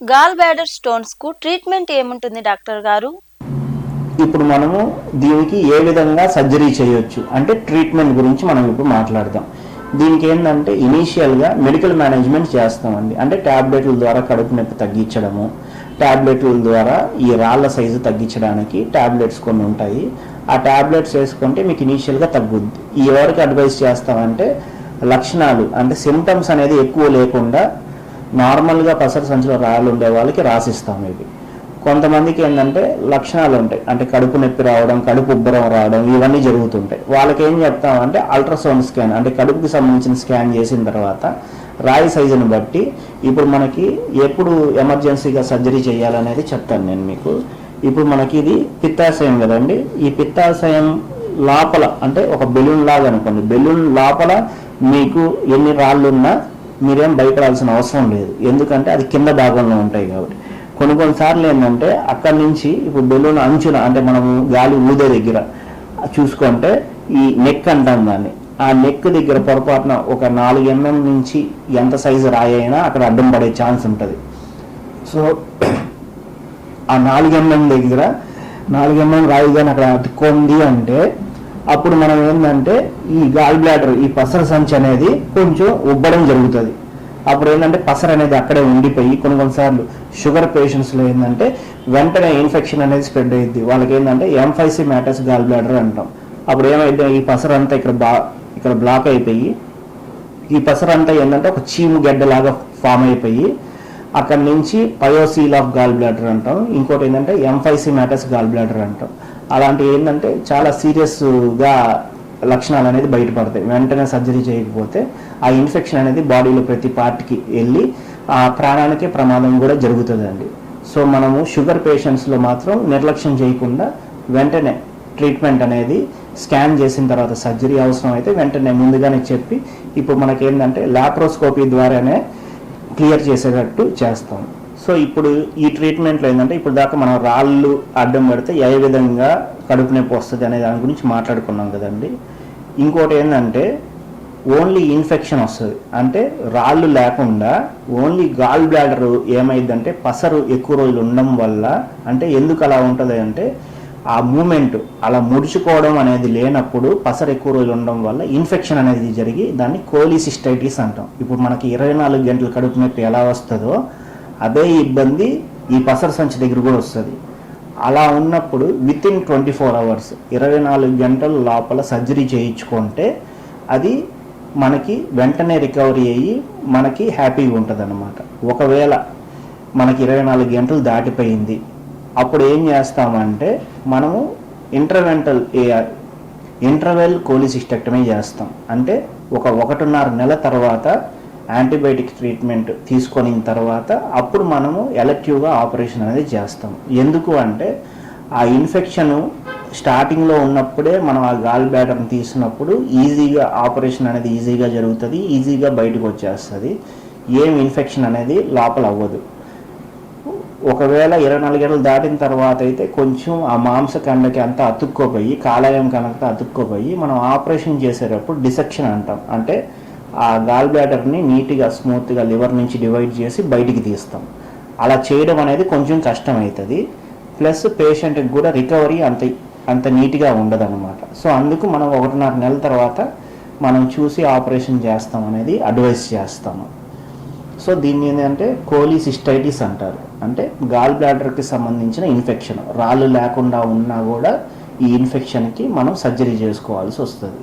Gall bladder స్టోన్స్కు treatment ఏముంటుంది doctor గారు? ఇప్పుడు మనము దీనికి ఏ విధంగా సర్జరీ చేయొచ్చు? అంటే ట్రీట్మెంట్ గురించి మనం ఇప్పుడు మాట్లాడదాం. దీనికి ఏంటంటే ఇనీషియల్గా మెడికల్ మేనేజ్మెంట్ చేస్తామండి. అంటే ట్యాబ్లెట్ల ద్వారా కడుపు నొప్పి తగ్గించడము ట్యాబ్లెట్ల ద్వారా ఈ రాళ్ళ సైజు తగ్గించడానికి ట్యాబ్లెట్స్ కొన్ని ఉంటాయి. ఆ ట్యాబ్లెట్స్ వేసుకుంటే మీకు ఇనీషియల్గా తగ్గుద్ది. ఎవరికి అడ్వైస్ చేస్తామంటే లక్షణాలు అంటే సిమ్టమ్స్ అనేది ఎక్కువ లేకుండా నార్మల్గా పసర సంచిలో రాయాలు ఉండే వాళ్ళకి రాసిస్తాం ఇవి కొంతమందికి ఏంటంటే లక్షణాలు ఉంటాయి. అంటే కడుపు నొప్పి రావడం కడుపు ఉబ్బరం రావడం ఇవన్నీ జరుగుతుంటాయి. వాళ్ళకి ఏం చెప్తామంటే అల్ట్రాసౌండ్ స్కాన్ అంటే కడుపుకి సంబంధించిన స్కాన్ చేసిన తర్వాత రాయి సైజుని బట్టి ఇప్పుడు మనకి ఎప్పుడు ఎమర్జెన్సీగా సర్జరీ చేయాలనేది చెప్తాను నేను మీకు. ఇప్పుడు మనకి ఇది పిత్తాశయం కదండి. ఈ పిత్తాశయం లోపల అంటే ఒక బెలూన్ లాగా అనుకోండి. బెలూన్ లోపల మీకు ఎన్ని రాళ్ళు ఉన్నా మీరేం భయపడాల్సిన అవసరం లేదు. ఎందుకంటే అది కింద భాగంలో ఉంటాయి కాబట్టి. కొన్ని కొన్నిసార్లు ఏంటంటే అక్కడి నుంచి ఇప్పుడు బెలూన్ అంచున అంటే మనము గాలి ఊదే దగ్గర చూసుకుంటే ఈ నెక్ అంటాం దాన్ని. ఆ నెక్ దగ్గర పొరపాటున ఒక నాలుగు ఎంఎం నుంచి ఎంత సైజు రాయి అయినా అక్కడ అడ్డం పడే ఛాన్స్ ఉంటుంది. సో ఆ నాలుగు ఎంఎం దగ్గర నాలుగు ఎంఎం రాయి కానీ అక్కడ అతుక్కుంది అంటే అప్పుడు మనం ఏంటంటే ఈ గాల్ బ్లాడర్ ఈ పసర సంచి అనేది కొంచెం ఉబ్బడం జరుగుతుంది. అప్పుడు ఏంటంటే పసర అనేది అక్కడే ఉండిపోయి కొన్ని కొన్నిసార్లు షుగర్ పేషెంట్స్లో ఏంటంటే వెంటనే ఇన్ఫెక్షన్ అనేది స్ప్రెడ్ అయ్యింది వాళ్ళకి ఏంటంటే ఎంఫైసి మ్యాటర్స్ గాల్ బ్లాడర్ అంటాం. అప్పుడు ఏమైతే ఈ పసర అంతా ఇక్కడ బా ఇక్కడ బ్లాక్ అయిపోయి ఈ పసర అంతా ఏంటంటే ఒక చీము గడ్డలాగా ఫామ్ అయిపోయి అక్కడ నుంచి పయోసీల్ ఆఫ్ గాల్ బ్లాడర్ అంటాం. ఇంకోటి ఏంటంటే ఎంఫైసి మ్యాటర్స్ గాల్ బ్లాడర్ అంటాం. అలాంటివి ఏంటంటే చాలా సీరియస్గా లక్షణాలు అనేది బయటపడతాయి. వెంటనే సర్జరీ చేయకపోతే ఆ ఇన్ఫెక్షన్ అనేది బాడీలో ప్రతి పార్ట్కి వెళ్ళి ఆ ప్రాణానికి ప్రమాదం కూడా జరుగుతుందండి. సో మనము షుగర్ పేషెంట్స్లో మాత్రం నిర్లక్ష్యం చేయకుండా వెంటనే ట్రీట్మెంట్ అనేది స్కాన్ చేసిన తర్వాత సర్జరీ అవసరం అయితే వెంటనే ముందుగానే చెప్పి ఇప్పుడు మనకేంటంటే లాప్రోస్కోపీ ద్వారానే క్లియర్ చేసేటట్టు చేస్తాం. సో ఇప్పుడు ఈ ట్రీట్మెంట్లో ఏంటంటే ఇప్పుడు దాకా మనం రాళ్ళు అడ్డం పెడితే ఏ విధంగా కడుపు నొప్పి వస్తుంది అనే దాని గురించి మాట్లాడుకున్నాం కదండి. ఇంకోటి ఏంటంటే ఓన్లీ ఇన్ఫెక్షన్ వస్తుంది. అంటే రాళ్ళు లేకుండా ఓన్లీ గాల్ బ్లాడర్ ఏమైందంటే పసరు ఎక్కువ రోజులు ఉండడం వల్ల అంటే ఎందుకు అలా ఉంటుంది అంటే ఆ మూమెంట్ అలా ముడుచుకోవడం అనేది లేనప్పుడు పసరు ఎక్కువ రోజులు ఉండడం వల్ల ఇన్ఫెక్షన్ అనేది జరిగి దాన్ని కోలిసిస్టైటిస్ అంటాం. ఇప్పుడు మనకి ఇరవై నాలుగు గంటల కడుపు నొప్పి ఎలా వస్తుందో అదే ఇబ్బంది ఈ పసర సంచి దగ్గర కూడా వస్తుంది. అలా ఉన్నప్పుడు within twenty four hours ఇరవై నాలుగు గంటల లోపల సర్జరీ చేయించుకుంటే అది మనకి వెంటనే రికవరీ అయ్యి మనకి హ్యాపీగా ఉంటుంది ఒకవేళ మనకి ఇరవై నాలుగు గంటలు దాటిపోయింది అప్పుడు ఏం చేస్తామంటే మనము ఇంటర్వెంటల్ ఏఆర్ ఇంటర్వెల్ కోలిసిస్టెక్టమీ చేస్తాం. అంటే ఒక ఒకటిన్నర నెల తర్వాత యాంటీబయాటిక్ ట్రీట్మెంట్ తీసుకొని తర్వాత అప్పుడు మనము ఎలక్టివ్గా ఆపరేషన్ అనేది చేస్తాం. ఎందుకు అంటే ఆ ఇన్ఫెక్షన్ స్టార్టింగ్లో ఉన్నప్పుడే మనం ఆ గాల్ బ్యాటర్ని తీసినప్పుడు ఈజీగా ఆపరేషన్ అనేది ఈజీగా జరుగుతుంది ఈజీగా బయటకు వచ్చేస్తుంది. ఏం ఇన్ఫెక్షన్ అనేది లోపల అవ్వదు. ఒకవేళ ఇరవై నాలుగు గంటలు దాటిన తర్వాత అయితే కొంచెం ఆ మాంసఖండకి అంతా అతుక్కోపోయి కాలాయం కనుక అతుక్కోపోయి మనం ఆపరేషన్ చేసేటప్పుడు డిసెక్షన్ అంటాం. అంటే ఆ గాల్ బ్లాడర్ని నీట్గా స్మూత్గా లివర్ నుంచి డివైడ్ చేసి బయటికి తీస్తాం. అలా చేయడం అనేది కొంచెం కష్టం అవుతుంది ప్లస్ పేషెంట్కి కూడా రికవరీ అంత అంత నీట్గా ఉండదన్నమాట. సో అందుకు మనం ఒకటిన్నర నెలల తర్వాత మనం చూసి ఆపరేషన్ చేస్తాం అనేది అడ్వైస్ చేస్తాము సో దీన్ని ఏంటంటే కోలిసిస్టైటిస్ అంటారు. అంటే గాల్ బ్లాడర్కి సంబంధించిన ఇన్ఫెక్షన్ రాళ్ళు లేకుండా ఉన్నా కూడా ఈ ఇన్ఫెక్షన్కి మనం సర్జరీ చేసుకోవాల్సి వస్తుంది.